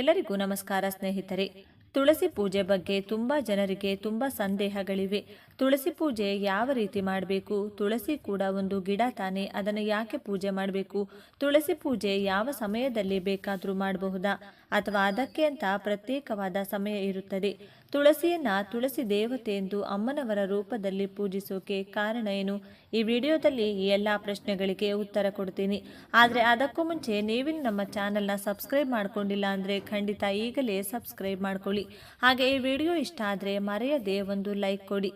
ಎಲ್ಲರಿಗೂ ನಮಸ್ಕಾರ ಸ್ನೇಹಿತರೆ. ತುಳಸಿ ಪೂಜೆ ಬಗ್ಗೆ ತುಂಬ ಜನರಿಗೆ ತುಂಬ ಸಂದೇಹಗಳಿವೆ. ತುಳಸಿ ಪೂಜೆ ಯಾವ ರೀತಿ ಮಾಡಬೇಕು? ತುಳಸಿ ಕೂಡ ಒಂದು ಗಿಡ ತಾನೆ, ಅದನ್ನು ಯಾಕೆ ಪೂಜೆ ಮಾಡಬೇಕು? ತುಳಸಿ ಪೂಜೆ ಯಾವ ಸಮಯದಲ್ಲಿ ಬೇಕಾದರೂ ಮಾಡಬಹುದಾ? ಅಥವಾ ಅದಕ್ಕೆ ಅಂತ ಪ್ರತ್ಯೇಕವಾದ ಸಮಯ ಇರುತ್ತದೆ. ತುಳಸಿಯನ್ನ ತುಳಸಿ ದೇವತೆ ಎಂದು ಅಮ್ಮನವರ ರೂಪದಲ್ಲಿ ಪೂಜಿಸೋಕೆ ಕಾರಣ ಏನು? ಈ ವಿಡಿಯೋದಲ್ಲಿ ಈ ಎಲ್ಲ ಪ್ರಶ್ನೆಗಳಿಗೆ ಉತ್ತರ ಕೊಡ್ತೀನಿ. ಆದರೆ ಅದಕ್ಕೂ ಮುಂಚೆ ನೀವಿನ ನಮ್ಮ ಚಾನಲ್ನ ಸಬ್ಸ್ಕ್ರೈಬ್ ಮಾಡ್ಕೊಂಡಿಲ್ಲ ಅಂದರೆ ಖಂಡಿತ ಈಗಲೇ ಸಬ್ಸ್ಕ್ರೈಬ್ ಮಾಡ್ಕೊಳ್ಳಿ. ಹಾಗೆ ಈ ವಿಡಿಯೋ ಇಷ್ಟ ಆದರೆ ಮರೆಯದೆ ಒಂದು ಲೈಕ್ ಕೊಡಿ.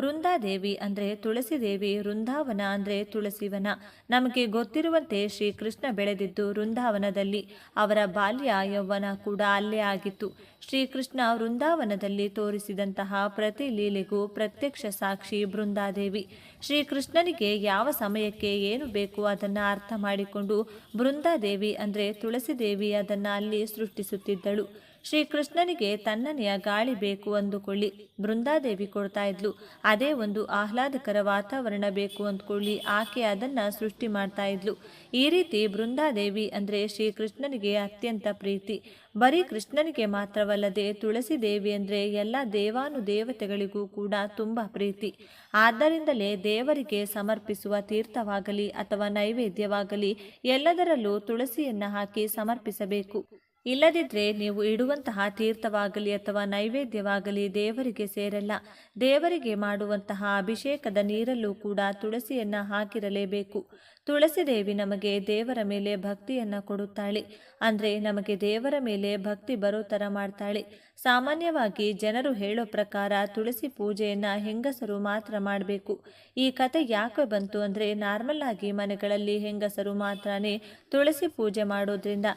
ವೃಂದಾದೇವಿ ಅಂದರೆ ತುಳಸಿ ದೇವಿ, ವೃಂದಾವನ ಅಂದರೆ ತುಳಸಿವನ. ನಮಗೆ ಗೊತ್ತಿರುವಂತೆ ಶ್ರೀಕೃಷ್ಣ ಬೆಳೆದಿದ್ದು ವೃಂದಾವನದಲ್ಲಿ. ಅವರ ಬಾಲ್ಯ ಯೌವನ ಕೂಡ ಅಲ್ಲೇ ಆಗಿತ್ತು. ಶ್ರೀಕೃಷ್ಣ ವೃಂದಾವನದಲ್ಲಿ ತೋರಿಸಿದಂತಹ ಪ್ರತಿ ಲೀಲೆಗೂ ಪ್ರತ್ಯಕ್ಷ ಸಾಕ್ಷಿ ಬೃಂದಾದೇವಿ. ಶ್ರೀಕೃಷ್ಣನಿಗೆ ಯಾವ ಸಮಯಕ್ಕೆ ಏನು ಬೇಕು ಅದನ್ನು ಅರ್ಥ ಮಾಡಿಕೊಂಡು ಬೃಂದಾದೇವಿ ಅಂದರೆ ತುಳಸಿದೇವಿ ಅದನ್ನು ಅಲ್ಲಿ ಸೃಷ್ಟಿಸುತ್ತಿದ್ದಳು. ಶ್ರೀಕೃಷ್ಣನಿಗೆ ತನ್ನನೆಯ ಗಾಳಿ ಬೇಕು ಅಂದುಕೊಳ್ಳಿ, ಬೃಂದಾದೇವಿ ಕೊಡ್ತಾ ಇದ್ಲು. ಅದೇ ಒಂದು ಆಹ್ಲಾದಕರ ವಾತಾವರಣ ಬೇಕು ಅಂದ್ಕೊಳ್ಳಿ, ಆಕೆ ಅದನ್ನ ಸೃಷ್ಟಿ ಮಾಡ್ತಾ ಇದ್ಲು. ಈ ರೀತಿ ಬೃಂದಾದೇವಿ ಅಂದರೆ ಶ್ರೀಕೃಷ್ಣನಿಗೆ ಅತ್ಯಂತ ಪ್ರೀತಿ. ಬರೀ ಕೃಷ್ಣನಿಗೆ ಮಾತ್ರವಲ್ಲದೆ ತುಳಸಿ ದೇವಿ ಅಂದರೆ ಎಲ್ಲ ದೇವಾನು ದೇವತೆಗಳಿಗೂ ಕೂಡ ತುಂಬ ಪ್ರೀತಿ. ಆದ್ದರಿಂದಲೇ ದೇವರಿಗೆ ಸಮರ್ಪಿಸುವ ತೀರ್ಥವಾಗಲಿ ಅಥವಾ ನೈವೇದ್ಯವಾಗಲಿ ಎಲ್ಲದರಲ್ಲೂ ತುಳಸಿಯನ್ನು ಹಾಕಿ ಸಮರ್ಪಿಸಬೇಕು. ಇಲ್ಲದಿದ್ದರೆ ನೀವು ಇಡುವಂತಹ ತೀರ್ಥವಾಗಲಿ ಅಥವಾ ನೈವೇದ್ಯವಾಗಲಿ ದೇವರಿಗೆ ಸೇರಲ್ಲ. ದೇವರಿಗೆ ಮಾಡುವಂತಹ ಅಭಿಷೇಕದ ನೀರಲ್ಲೂ ಕೂಡ ತುಳಸಿಯನ್ನು ಹಾಕಿರಲೇಬೇಕು. ತುಳಸಿ ದೇವಿ ನಮಗೆ ದೇವರ ಮೇಲೆ ಭಕ್ತಿಯನ್ನು ಕೊಡುತ್ತಾಳೆ. ಅಂದರೆ ನಮಗೆ ದೇವರ ಮೇಲೆ ಭಕ್ತಿ ಬರೋ ಥರ ಮಾಡ್ತಾಳೆ. ಸಾಮಾನ್ಯವಾಗಿ ಜನರು ಹೇಳೋ ಪ್ರಕಾರ ತುಳಸಿ ಪೂಜೆಯನ್ನು ಹೆಂಗಸರು ಮಾತ್ರ ಮಾಡಬೇಕು. ಈ ಕತೆ ಯಾಕೆ ಬಂತು ಅಂದರೆ ನಾರ್ಮಲ್ ಆಗಿ ಮನೆಗಳಲ್ಲಿ ಹೆಂಗಸರು ಮಾತ್ರನೇ ತುಳಸಿ ಪೂಜೆ ಮಾಡೋದ್ರಿಂದ.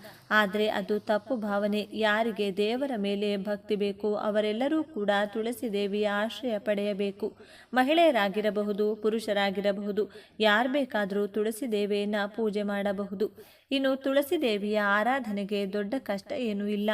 ಆದರೆ ಅದು ತಪ್ಪು ಭಾವನೆ. ಯಾರಿಗೆ ದೇವರ ಮೇಲೆ ಭಕ್ತಿ ಬೇಕು, ಅವರೆಲ್ಲರೂ ಕೂಡ ತುಳಸಿ ದೇವಿಯ ಆಶ್ರಯ ಪಡೆಯಬೇಕು. ಮಹಿಳೆಯರಾಗಿರಬಹುದು, ಪುರುಷರಾಗಿರಬಹುದು, ಯಾರು ಬೇಕಾದರೂ ತುಳಸಿ ದೇವಿಯನ್ನು ಪೂಜೆ ಮಾಡಬಹುದು. ಇನ್ನು ತುಳಸಿ ದೇವಿಯ ಆರಾಧನೆಗೆ ದೊಡ್ಡ ಕಷ್ಟ ಏನೂ ಇಲ್ಲ.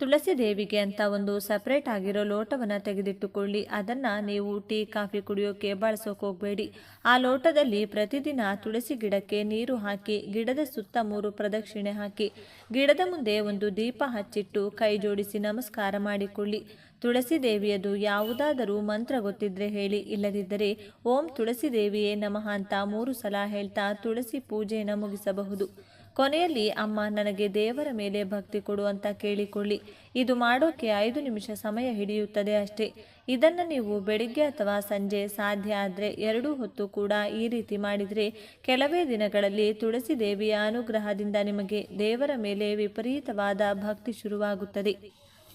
ತುಳಸಿ ದೇವಿಗೆ ಅಂತ ಒಂದು ಸಪ್ರೇಟ್ ಆಗಿರೋ ಲೋಟವನ್ನು ತೆಗೆದಿಟ್ಟುಕೊಳ್ಳಿ. ಅದನ್ನು ನೀವು ಟೀ, ಕಾಫಿ ಕುಡಿಯೋಕೆ ಬಳಸೋಕೆ ಹೋಗಬೇಡಿ. ಆ ಲೋಟದಲ್ಲಿ ಪ್ರತಿದಿನ ತುಳಸಿ ಗಿಡಕ್ಕೆ ನೀರು ಹಾಕಿ, ಗಿಡದ ಸುತ್ತ ಮೂರು ಪ್ರದಕ್ಷಿಣೆ ಹಾಕಿ, ಗಿಡದ ಮುಂದೆ ಒಂದು ದೀಪ ಹಚ್ಚಿಟ್ಟು ಕೈ ಜೋಡಿಸಿ ನಮಸ್ಕಾರ ಮಾಡಿಕೊಳ್ಳಿ. ತುಳಸಿ ದೇವಿಯದು ಯಾವುದಾದರೂ ಮಂತ್ರ ಗೊತ್ತಿದ್ರೆ ಹೇಳಿ, ಇಲ್ಲದಿದ್ದರೆ ಓಂ ತುಳಸಿ ದೇವಿಯೇ ನಮಃ ಅಂತ ಮೂರು ಸಲ ಹೇಳ್ತಾ ತುಳಸಿ ಪೂಜೆಯನ್ನು ಮುಗಿಸಬಹುದು. ಕೊನೆಯಲ್ಲಿ, ಅಮ್ಮ, ನನಗೆ ದೇವರ ಮೇಲೆ ಭಕ್ತಿ ಕೊಡು ಅಂತ ಕೇಳಿಕೊಳ್ಳಿ. ಇದು ಮಾಡೋಕೆ ಐದು ನಿಮಿಷ ಸಮಯ ಹಿಡಿಯುತ್ತದೆ ಅಷ್ಟೇ. ಇದನ್ನು ನೀವು ಬೆಳಿಗ್ಗೆ ಅಥವಾ ಸಂಜೆ ಸಾಧ್ಯ ಆದರೆ ಎರಡೂ ಹೊತ್ತು ಕೂಡ ಈ ರೀತಿ ಮಾಡಿದರೆ ಕೆಲವೇ ದಿನಗಳಲ್ಲಿ ತುಳಸಿ ದೇವಿಯ ಅನುಗ್ರಹದಿಂದ ನಿಮಗೆ ದೇವರ ಮೇಲೆ ವಿಪರೀತವಾದ ಭಕ್ತಿ ಶುರುವಾಗುತ್ತದೆ.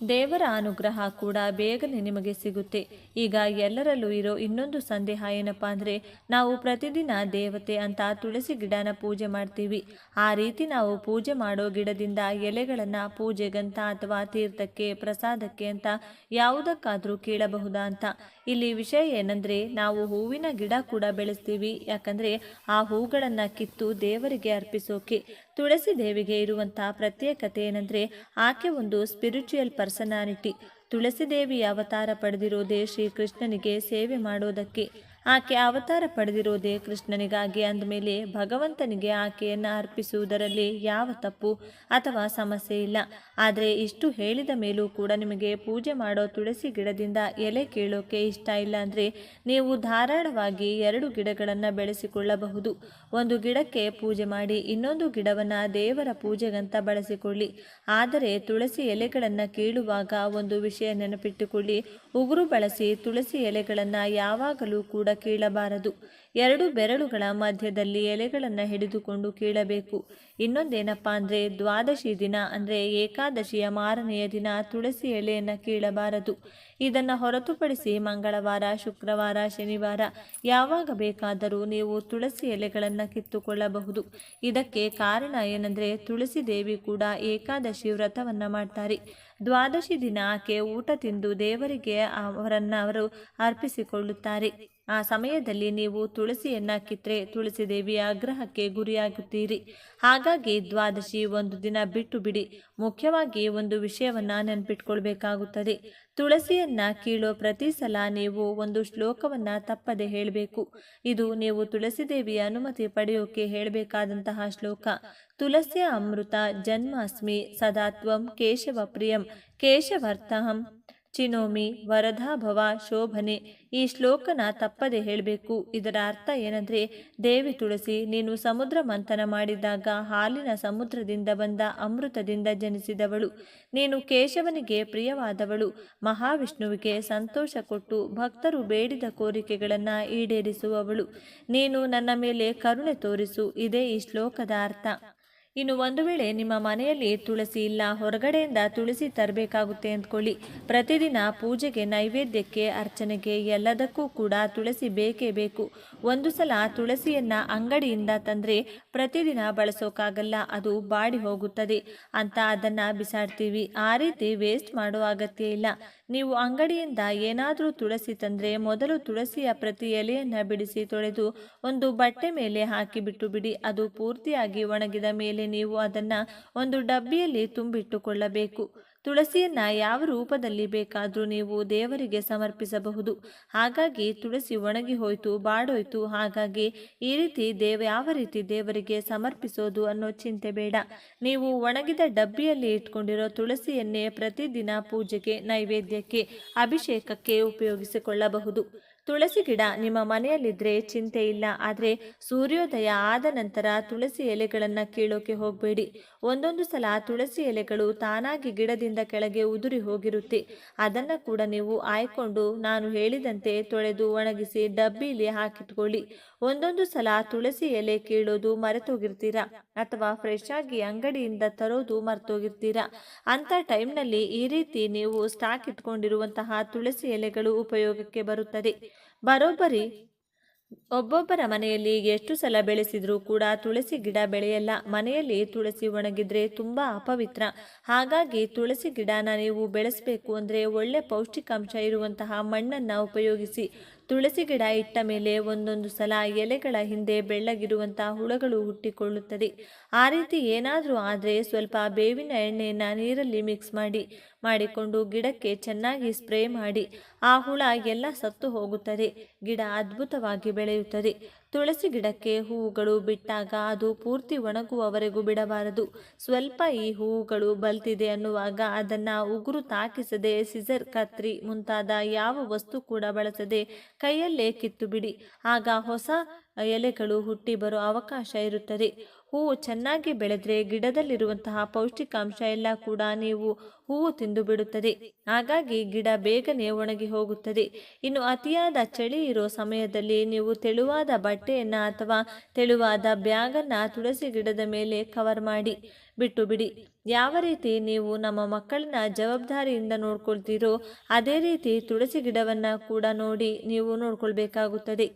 ದೇವರ ಅನುಗ್ರಹ ಕೂಡ ಬೇಗನೆ ನಿಮಗೆ ಸಿಗುತ್ತೆ. ಈಗ ಎಲ್ಲರಲ್ಲೂ ಇರೋ ಇನ್ನೊಂದು ಸಂದೇಹ ಏನಪ್ಪ ಅಂದರೆ, ನಾವು ಪ್ರತಿದಿನ ದೇವತೆ ಅಂತ ತುಳಸಿ ಗಿಡನ ಪೂಜೆ ಮಾಡ್ತೀವಿ. ಆ ರೀತಿ ನಾವು ಪೂಜೆ ಮಾಡೋ ಗಿಡದಿಂದ ಎಲೆಗಳನ್ನು ಪೂಜೆಗಂತ ಅಥವಾ ತೀರ್ಥಕ್ಕೆ, ಪ್ರಸಾದಕ್ಕೆ ಅಂತ ಯಾವುದಕ್ಕಾದರೂ ಕೇಳಬಹುದಾ ಅಂತ. ಇಲ್ಲಿ ವಿಷಯ ಏನಂದರೆ, ನಾವು ಹೂವಿನ ಗಿಡ ಕೂಡ ಬೆಳೆಸ್ತೀವಿ. ಯಾಕಂದರೆ, ಆ ಹೂಗಳನ್ನು ಕಿತ್ತು ದೇವರಿಗೆ ಅರ್ಪಿಸೋಕೆ. ತುಳಸಿ ದೇವಿಗೆ ಇರುವಂತಹ ಪ್ರತ್ಯೇಕತೆ ಏನಂದರೆ ಆಕೆ ಒಂದು ಸ್ಪಿರಿಚುಯಲ್ ಪರ್ಸನಾಲಿಟಿ ತುಳಸಿ ದೇವಿಯ ಅವತಾರ ಪಡೆದಿರೋದೇ ಶ್ರೀಕೃಷ್ಣನಿಗೆ ಸೇವೆ ಮಾಡೋದಕ್ಕೆ. ಆಕೆ ಅವತಾರ ಪಡೆದಿರೋದೇ ಕೃಷ್ಣನಿಗಾಗಿ ಅಂದಮೇಲೆ ಭಗವಂತನಿಗೆ ಆಕೆಯನ್ನು ಅರ್ಪಿಸುವುದರಲ್ಲಿ ಯಾವ ತಪ್ಪು ಅಥವಾ ಸಮಸ್ಯೆ ಇಲ್ಲ. ಆದರೆ ಇಷ್ಟು ಹೇಳಿದ ಮೇಲೂ ಕೂಡ ನಿಮಗೆ ಪೂಜೆ ಮಾಡೋ ತುಳಸಿ ಗಿಡದಿಂದ ಎಲೆ ಕೇಳೋಕೆ ಇಷ್ಟ ಇಲ್ಲ ಅಂದರೆ ನೀವು ಧಾರಾಳವಾಗಿ ಎರಡು ಗಿಡಗಳನ್ನು ಬೆಳೆಸಿಕೊಳ್ಳಬಹುದು. ಒಂದು ಗಿಡಕ್ಕೆ ಪೂಜೆ ಮಾಡಿ ಇನ್ನೊಂದು ಗಿಡವನ್ನು ದೇವರ ಪೂಜೆಗಂತ ಬಳಸಿಕೊಳ್ಳಿ. ಆದರೆ ತುಳಸಿ ಎಲೆಗಳನ್ನು ಕೀಳುವಾಗ ಒಂದು ವಿಷಯ ನೆನಪಿಟ್ಟುಕೊಳ್ಳಿ. ಉಗುರು ಬಳಸಿ ತುಳಸಿ ಎಲೆಗಳನ್ನು ಯಾವಾಗಲೂ ಕೂಡ ಕೀಳಬಾರದು. ಎರಡು ಬೆರಳುಗಳ ಮಧ್ಯದಲ್ಲಿ ಎಲೆಗಳನ್ನು ಹಿಡಿದುಕೊಂಡು ಕೀಳಬೇಕು. ಇನ್ನೊಂದೇನಪ್ಪ ಅಂದರೆ, ದ್ವಾದಶಿ ದಿನ ಅಂದರೆ ಏಕಾದಶಿಯ ಮಾರನೆಯ ದಿನ ತುಳಸಿ ಎಲೆಯನ್ನು ಕೀಳಬಾರದು. ಇದನ್ನು ಹೊರತುಪಡಿಸಿ ಮಂಗಳವಾರ, ಶುಕ್ರವಾರ, ಶನಿವಾರ ಯಾವಾಗ ಬೇಕಾದರೂ ನೀವು ತುಳಸಿ ಎಲೆಗಳನ್ನು ಕಿತ್ತುಕೊಳ್ಳಬಹುದು. ಇದಕ್ಕೆ ಕಾರಣ ಏನಂದರೆ, ತುಳಸಿ ದೇವಿ ಕೂಡ ಏಕಾದಶಿ ವ್ರತವನ್ನು ಮಾಡ್ತಾರೆ. ದ್ವಾದಶಿ ದಿನ ಆಕೆ ಊಟ ತಿಂದು ದೇವರಿಗೆ ಅವರನ್ನು ಅವರು ಅರ್ಪಿಸಿಕೊಳ್ಳುತ್ತಾರೆ. ಆ ಸಮಯದಲ್ಲಿ ನೀವು ತುಳಸಿಯನ್ನ ಕಿತ್ರೆ ತುಳಸಿ ದೇವಿಯ ಆಗ್ರಹಕ್ಕೆ ಗುರಿಯಾಗುತ್ತೀರಿ. ಹಾಗಾಗಿ ದ್ವಾದಶಿ ಒಂದು ದಿನ ಬಿಟ್ಟು ಬಿಡಿ. ಮುಖ್ಯವಾಗಿ ಒಂದು ವಿಷಯವನ್ನ ನೆನ್ಪಿಟ್ಕೊಳ್ಬೇಕಾಗುತ್ತದೆ. ತುಳಸಿಯನ್ನ ಕೀಳೋ ಪ್ರತಿ ಸಲ ನೀವು ಒಂದು ಶ್ಲೋಕವನ್ನ ತಪ್ಪದೆ ಹೇಳಬೇಕು. ಇದು ನೀವು ತುಳಸಿ ದೇವಿಯ ಅನುಮತಿ ಪಡೆಯೋಕೆ ಹೇಳಬೇಕಾದಂತಹ ಶ್ಲೋಕ. ತುಳಸಿಯ ಅಮೃತ ಜನ್ಮಾಸ್ಮಿ ಸದಾತ್ವಂ ಕೇಶವ ಪ್ರಿಯಂ ಕೇಶವರ್ಥಹಂ ಚಿನೋಮಿ ವರದಾಭವ ಶೋಭನೆ ಈ ಶ್ಲೋಕನ ತಪ್ಪದೆ ಹೇಳಬೇಕು. ಇದರ ಅರ್ಥ ಏನಂದ್ರೆ, ದೇವಿ ತುಳಸಿ ನೀನು ಸಮುದ್ರ ಮಂಥನ ಮಾಡಿದಾಗ ಹಾಲಿನ ಸಮುದ್ರದಿಂದ ಬಂದ ಅಮೃತದಿಂದ ಜನಿಸಿದವಳು. ನೀನು ಕೇಶವನಿಗೆ ಪ್ರಿಯವಾದವಳು. ಮಹಾವಿಷ್ಣುವಿಗೆ ಸಂತೋಷ ಕೊಟ್ಟು ಭಕ್ತರು ಬೇಡಿದ ಕೋರಿಕೆಗಳನ್ನು ಈಡೇರಿಸುವವಳು. ನೀನು ನನ್ನ ಮೇಲೆ ಕರುಣೆ ತೋರಿಸು. ಇದೇ ಈ ಶ್ಲೋಕದ ಅರ್ಥ. ಇನ್ನು ಒಂದು ವೇಳೆ ನಿಮ್ಮ ಮನೆಯಲ್ಲಿ ತುಳಸಿ ಇಲ್ಲ, ಹೊರಗಡೆಯಿಂದ ತುಳಸಿ ತರಬೇಕಾಗುತ್ತೆ ಅಂದ್ಕೊಳ್ಳಿ. ಪ್ರತಿದಿನ ಪೂಜೆಗೆ ನೈವೇದ್ಯಕ್ಕೆ, ಅರ್ಚನೆಗೆ ಎಲ್ಲದಕ್ಕೂ ಕೂಡ ತುಳಸಿ ಬೇಕೇ ಬೇಕು. ಒಂದು ಸಲ ತುಳಸಿಯನ್ನ ಅಂಗಡಿಯಿಂದ ತಂದರೆ ಪ್ರತಿದಿನ ಬಳಸೋಕ್ಕಾಗಲ್ಲ ಅದು ಬಾಡಿ ಹೋಗುತ್ತದೆ. ಅಂತ ಅದನ್ನ ಬಿಸಾಡ್ತೀವಿ. ಆ ರೀತಿ ವೇಸ್ಟ್ ಮಾಡೋ ಅಗತ್ಯ ಇಲ್ಲ. ನೀವು ಅಂಗಡಿಯಿಂದ ಏನಾದರೂ ತುಳಸಿ ತಂದರೆ ಮೊದಲು ತುಳಸಿಯ ಪ್ರತಿ ಎಲೆಯನ್ನು ಬಿಡಿಸಿ ತೊಳೆದು ಒಂದು ಬಟ್ಟೆ ಮೇಲೆ ಹಾಕಿಬಿಟ್ಟು ಬಿಡಿ. ಅದು ಪೂರ್ತಿಯಾಗಿ ಒಣಗಿದ ಮೇಲೆ ನೀವು ಅದನ್ನು ಒಂದು ಡಬ್ಬಿಯಲ್ಲಿ ತುಂಬಿಟ್ಟುಕೊಳ್ಳಬೇಕು. ತುಳಸಿಯನ್ನ ಯಾವ ರೂಪದಲ್ಲಿ ಬೇಕಾದರೂ ನೀವು ದೇವರಿಗೆ ಸಮರ್ಪಿಸಬಹುದು. ಹಾಗಾಗಿ ತುಳಸಿ ಒಣಗಿ ಹೋಯಿತು, ಬಾಡೋಯ್ತು. ಹಾಗಾಗಿ ಈ ರೀತಿ ದೇವ, ಯಾವ ರೀತಿ ದೇವರಿಗೆ ಸಮರ್ಪಿಸೋದು ಅನ್ನೋ ಚಿಂತೆ ಬೇಡ. ನೀವು ಒಣಗಿದ ಡಬ್ಬಿಯಲ್ಲಿ ಇಟ್ಕೊಂಡಿರೋ ತುಳಸಿಯನ್ನೇ ಪ್ರತಿದಿನ ಪೂಜೆಗೆ, ನೈವೇದ್ಯಕ್ಕೆ, ಅಭಿಷೇಕಕ್ಕೆ ಉಪಯೋಗಿಸಿಕೊಳ್ಳಬಹುದು. ತುಳಸಿ ಗಿಡ ನಿಮ್ಮ ಮನೆಯಲ್ಲಿದ್ದರೆ ಚಿಂತೆ ಇಲ್ಲ. ಆದರೆ ಸೂರ್ಯೋದಯ ಆದ ನಂತರ ತುಳಸಿ ಎಲೆಗಳನ್ನು ಕೀಳೋಕೆ ಹೋಗಬೇಡಿ. ಒಂದೊಂದು ಸಲ ತುಳಸಿ ಎಲೆಗಳು ತಾನಾಗಿ ಗಿಡದಿಂದ ಕೆಳಗೆ ಉದುರಿ ಹೋಗಿರುತ್ತೆ. ಅದನ್ನು ಕೂಡ ನೀವು ಆಯ್ಕೊಂಡು ನಾನು ಹೇಳಿದಂತೆ ತೊಳೆದು ಒಣಗಿಸಿ ಡಬ್ಬಿಲಿ ಹಾಕಿಟ್ಕೊಳ್ಳಿ. ಒಂದೊಂದು ಸಲ ತುಳಸಿ ಎಲೆ ಕೀಳೋದು ಮರೆತೋಗಿರ್ತೀರಾ ಅಥವಾ ಫ್ರೆಶ್ ಆಗಿ ಅಂಗಡಿಯಿಂದ ತರೋದು ಮರೆತೋಗಿರ್ತೀರಾ. ಅಂಥ ಟೈಮ್ನಲ್ಲಿ ಈ ರೀತಿ ನೀವು ಸ್ಟಾಕ್ ಇಟ್ಕೊಂಡಿರುವಂತಹ ತುಳಸಿ ಎಲೆಗಳು ಉಪಯೋಗಕ್ಕೆ ಬರುತ್ತದೆ. ಬರೋಬ್ಬರಿ ಒಬ್ಬೊಬ್ಬರ ಮನೆಯಲ್ಲಿ ಎಷ್ಟು ಸಲ ಬೆಳೆಸಿದ್ರೂ ಕೂಡ ತುಳಸಿ ಗಿಡ ಬೆಳೆಯಲ್ಲ. ಮನೆಯಲ್ಲಿ ತುಳಸಿ ಒಣಗಿದ್ರೆ ತುಂಬ ಅಪವಿತ್ರ. ಹಾಗಾಗಿ ತುಳಸಿ ಗಿಡನ ನೀವು ಬೆಳೆಸಬೇಕು ಅಂದರೆ ಒಳ್ಳೆ ಪೌಷ್ಟಿಕಾಂಶ ಇರುವಂತಹ ಮಣ್ಣನ್ನು ಉಪಯೋಗಿಸಿ. ತುಳಸಿ ಗಿಡ ಇಟ್ಟ ಮೇಲೆ ಒಂದೊಂದು ಸಲ ಎಲೆಗಳ ಹಿಂದೆ ಬೆಳ್ಳಗಿರುವಂತಹ ಹುಳಗಳು ಹುಟ್ಟಿಕೊಳ್ಳುತ್ತದೆ. ಆ ರೀತಿ ಏನಾದರೂ ಆದರೆ ಸ್ವಲ್ಪ ಬೇವಿನ ಎಣ್ಣೆಯನ್ನು ನೀರಲ್ಲಿ ಮಿಕ್ಸ್ ಮಾಡಿ. ಮಾಡಿಕೊಂಡು ಗಿಡಕ್ಕೆ ಚೆನ್ನಾಗಿ ಸ್ಪ್ರೇ ಮಾಡಿ, ಆ ಹುಳ ಎಲ್ಲ ಸತ್ತು ಹೋಗುತ್ತದೆ. ಗಿಡ ಅದ್ಭುತವಾಗಿ ಬೆಳೆಯುತ್ತದೆ. ತುಳಸಿ ಗಿಡಕ್ಕೆ ಹೂವುಗಳು ಬಿಟ್ಟಾಗ ಅದು ಪೂರ್ತಿ ಒಣಗುವವರೆಗೂ ಬಿಡಬಾರದು. ಸ್ವಲ್ಪ ಈ ಹೂವುಗಳು ಬಲ್ತಿದೆ ಅನ್ನುವಾಗ ಅದನ್ನು ಉಗುರು ತಾಕಿಸದೆ ಸಿಸರ್ ಕತ್ರಿ ಮುಂತಾದ ಯಾವ ವಸ್ತು ಕೂಡ ಬಳಸದೆ ಕೈಯಲ್ಲೇ ಕಿತ್ತು ಬಿಡಿ ಆಗ ಹೊಸ ಎಲೆಗಳು ಹುಟ್ಟಿ ಬರೋ ಅವಕಾಶ ಇರುತ್ತದೆ. ಹೂವು ಚೆನ್ನಾಗಿ ಬೆಳೆದ್ರೆ ಗಿಡದಲ್ಲಿರುವಂತಹ ಪೌಷ್ಟಿಕಾಂಶ ಎಲ್ಲ ಕೂಡ ನೀವು ಹೂವು ತಿಂದು ಬಿಡುತ್ತದೆ. ಹಾಗಾಗಿ ಗಿಡ ಬೇಗನೆ ಒಣಗಿ ಹೋಗುತ್ತದೆ. ಇನ್ನು ಅತಿಯಾದ ಚಳಿ ಇರೋ ಸಮಯದಲ್ಲಿ ನೀವು ತೆಳುವಾದ ಬಟ್ಟೆಯನ್ನು ಅಥವಾ ತೆಳುವಾದ ಬ್ಯಾಗನ್ನು ತುಳಸಿ ಗಿಡದ ಮೇಲೆ ಕವರ್ ಮಾಡಿ. ಬಿಟ್ಟು ಬಿಡಿ. ಯಾವ ರೀತಿ ನೀವು ನಮ್ಮ ಮಕ್ಕಳನ್ನ ಜವಾಬ್ದಾರಿಯಿಂದ ನೋಡ್ಕೊಳ್ತೀರೋ ಅದೇ ರೀತಿ ತುಳಸಿ ಗಿಡವನ್ನು ಕೂಡ ನೋಡಿ ನೀವು ನೋಡ್ಕೊಳ್ಬೇಕಾಗುತ್ತದೆ.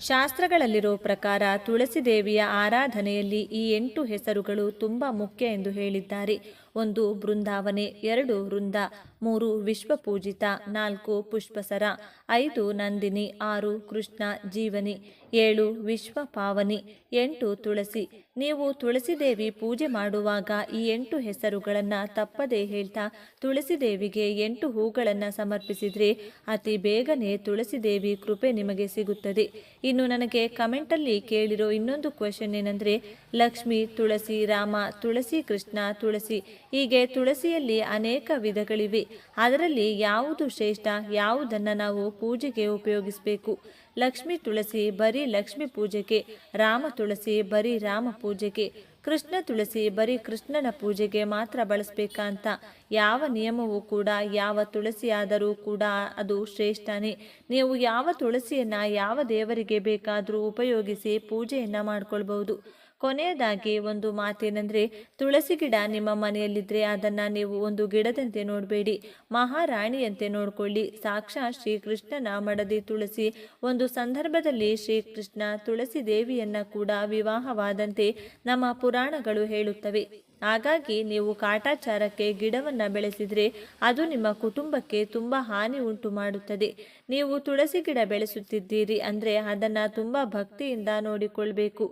ಶಾಸ್ತ್ರಗಳಲ್ಲಿರೋ ಪ್ರಕಾರ ತುಳಸಿ ದೇವಿಯ ಆರಾಧನೆಯಲ್ಲಿ ಈ ಎಂಟು ಹೆಸರುಗಳು ತುಂಬ ಮುಖ್ಯ ಎಂದು ಹೇಳಿದ್ದಾರೆ. ಒಂದು ಬೃಂದಾವನೆ, ಎರಡು ವೃಂದ, ಮೂರು ವಿಶ್ವಪೂಜಿತ, ನಾಲ್ಕು ಪುಷ್ಪಸರ, ಐದು ನಂದಿನಿ, ಆರು ಕೃಷ್ಣ ಜೀವನಿ, ಏಳು ವಿಶ್ವ ಪಾವನಿ ಎಂಟು ತುಳಸಿ. ನೀವು ತುಳಸಿ ದೇವಿ ಪೂಜೆ ಮಾಡುವಾಗ ಈ ಎಂಟು ಹೆಸರುಗಳನ್ನು ತಪ್ಪದೇ ಹೇಳ್ತಾ ತುಳಸಿ ದೇವಿಗೆ ಎಂಟು ಹೂಗಳನ್ನು ಸಮರ್ಪಿಸಿದರೆ ಅತಿ ಬೇಗನೆ ತುಳಸಿ ದೇವಿ ಕೃಪೆ ನಿಮಗೆ ಸಿಗುತ್ತದೆ. ಇನ್ನು ನನಗೆ ಕಮೆಂಟಲ್ಲಿ ಕೇಳಿರೋ ಇನ್ನೊಂದು ಕ್ವೆಶನ್ ಏನಂದರೆ, ಲಕ್ಷ್ಮಿ, ತುಳಸಿ, ರಾಮ, ತುಳಸಿ, ಕೃಷ್ಣ, ತುಳಸಿ ಹೀಗೆ ತುಳಸಿಯಲ್ಲಿ ಅನೇಕ ವಿಧಗಳಿವೆ. ಅದರಲ್ಲಿ ಯಾವುದು ಶ್ರೇಷ್ಠ, ಯಾವುದನ್ನು ನಾವು ಪೂಜೆಗೆ ಉಪಯೋಗಿಸಬೇಕು? ಲಕ್ಷ್ಮಿ ತುಳಸಿ ಬರೀ ಲಕ್ಷ್ಮಿ ಪೂಜೆಗೆ, ರಾಮ ತುಳಸಿ ಬರೀ ರಾಮ ಪೂಜೆಗೆ, ಕೃಷ್ಣ ತುಳಸಿ ಬರೀ ಕೃಷ್ಣನ ಪೂಜೆಗೆ ಮಾತ್ರ ಬಳಸಬೇಕಾ ಅಂತ ಯಾವ ನಿಯಮವೂ ಕೂಡ, ಯಾವ ತುಳಸಿಯಾದರೂ ಕೂಡ ಅದು ಶ್ರೇಷ್ಠನೇ. ನೀವು ಯಾವ ತುಳಸಿಯನ್ನು ಯಾವ ದೇವರಿಗೆ ಬೇಕಾದರೂ ಉಪಯೋಗಿಸಿ ಪೂಜೆಯನ್ನು ಮಾಡ್ಕೊಳ್ಬಹುದು. ಕೊನೆಯದಾಗಿ ಒಂದು ಮಾತೇನೆಂದರೆ, ತುಳಸಿ ಗಿಡ ನಿಮ್ಮ ಮನೆಯಲ್ಲಿದ್ದರೆ ಅದನ್ನು ನೀವು ಒಂದು ಗಿಡದಂತೆ ನೋಡಬೇಡಿ, ಮಹಾರಾಣಿಯಂತೆ ನೋಡಿಕೊಳ್ಳಿ. ಸಾಕ್ಷಾ ಶ್ರೀಕೃಷ್ಣನ ಮಡದಿ ತುಳಸಿ, ಒಂದು ಸಂದರ್ಭದಲ್ಲಿ ಶ್ರೀಕೃಷ್ಣ ತುಳಸಿ ದೇವಿಯನ್ನ ಕೂಡ ವಿವಾಹವಾದಂತೆ ನಮ್ಮ ಪುರಾಣಗಳು ಹೇಳುತ್ತವೆ. ಹಾಗಾಗಿ ನೀವು ಕಾಟಾಚಾರಕ್ಕೆ ಗಿಡವನ್ನು ಬೆಳೆಸಿದರೆ ಅದು ನಿಮ್ಮ ಕುಟುಂಬಕ್ಕೆ ತುಂಬ ಹಾನಿ ಉಂಟು ಮಾಡುತ್ತದೆ. ನೀವು ತುಳಸಿ ಗಿಡ ಬೆಳೆಸುತ್ತಿದ್ದೀರಿ ಅಂದರೆ ಅದನ್ನು ತುಂಬ ಭಕ್ತಿಯಿಂದ ನೋಡಿಕೊಳ್ಬೇಕು.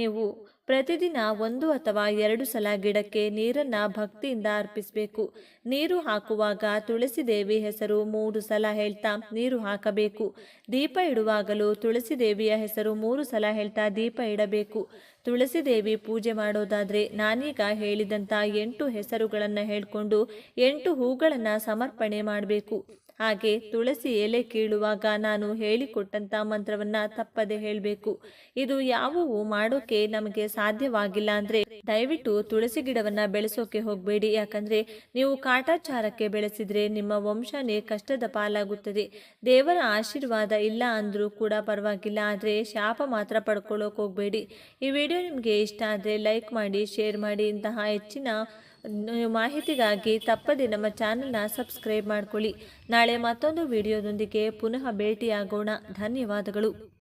ನೀವು ಪ್ರತಿದಿನ ಒಂದು ಅಥವಾ ಎರಡು ಸಲ ಗಿಡಕ್ಕೆ ನೀರನ್ನು ಭಕ್ತಿಯಿಂದ ಅರ್ಪಿಸಬೇಕು. ನೀರು ಹಾಕುವಾಗ ತುಳಸಿ ದೇವಿ ಹೆಸರು ಮೂರು ಸಲ ಹೇಳ್ತಾ ನೀರು ಹಾಕಬೇಕು. ದೀಪ ಇಡುವಾಗಲೂ ತುಳಸಿ ದೇವಿಯ ಹೆಸರು ಮೂರು ಸಲ ಹೇಳ್ತಾ ದೀಪ ಇಡಬೇಕು. ತುಳಸಿ ದೇವಿ ಪೂಜೆ ಮಾಡೋದಾದರೆ ನಾನೀಗ ಹೇಳಿದಂಥ ಎಂಟು ಹೆಸರುಗಳನ್ನು ಹೇಳಿಕೊಂಡು ಎಂಟು ಹೂಗಳನ್ನು ಸಮರ್ಪಣೆ ಮಾಡಬೇಕು. ಹಾಗೆ ತುಳಸಿ ಎಲೆ ಕೀಳುವಾಗ ನಾನು ಹೇಳಿಕೊಟ್ಟಂಥ ಮಂತ್ರವನ್ನು ತಪ್ಪದೆ ಹೇಳಬೇಕು. ಇದು ಯಾವುವು ಮಾಡೋಕೆ ನಮಗೆ ಸಾಧ್ಯವಾಗಿಲ್ಲ ಅಂದರೆ ದಯವಿಟ್ಟು ತುಳಸಿ ಗಿಡವನ್ನು ಬೆಳೆಸೋಕೆ ಹೋಗಬೇಡಿ. ಯಾಕಂದರೆ ನೀವು ಕಾಟಾಚಾರಕ್ಕೆ ಬೆಳೆಸಿದರೆ ನಿಮ್ಮ ವಂಶನೇ ಕಷ್ಟದ ಪಾಲಾಗುತ್ತದೆ. ದೇವರ ಆಶೀರ್ವಾದ ಇಲ್ಲ ಅಂದರೂ ಕೂಡ ಪರವಾಗಿಲ್ಲ, ಆದರೆ ಶಾಪ ಮಾತ್ರ ಪಡ್ಕೊಳ್ಳೋಕೆ ಹೋಗಬೇಡಿ. ಈ ವಿಡಿಯೋ ನಿಮಗೆ ಇಷ್ಟ ಆದರೆ ಲೈಕ್ ಮಾಡಿ, ಶೇರ್ ಮಾಡಿ. ಇಂತಹ ಹೆಚ್ಚಿನ ಮಾಹಿತಿಗಾಗಿ ತಪ್ಪದೆ ನಮ್ಮ ಚಾನಲ್ನ ಸಬ್ಸ್ಕ್ರೈಬ್ ಮಾಡಿಕೊಳ್ಳಿ. ನಾಳೆ ಮತ್ತೊಂದು ವಿಡಿಯೋದೊಂದಿಗೆ ಪುನಃ ಭೇಟಿಯಾಗೋಣ. ಧನ್ಯವಾದಗಳು.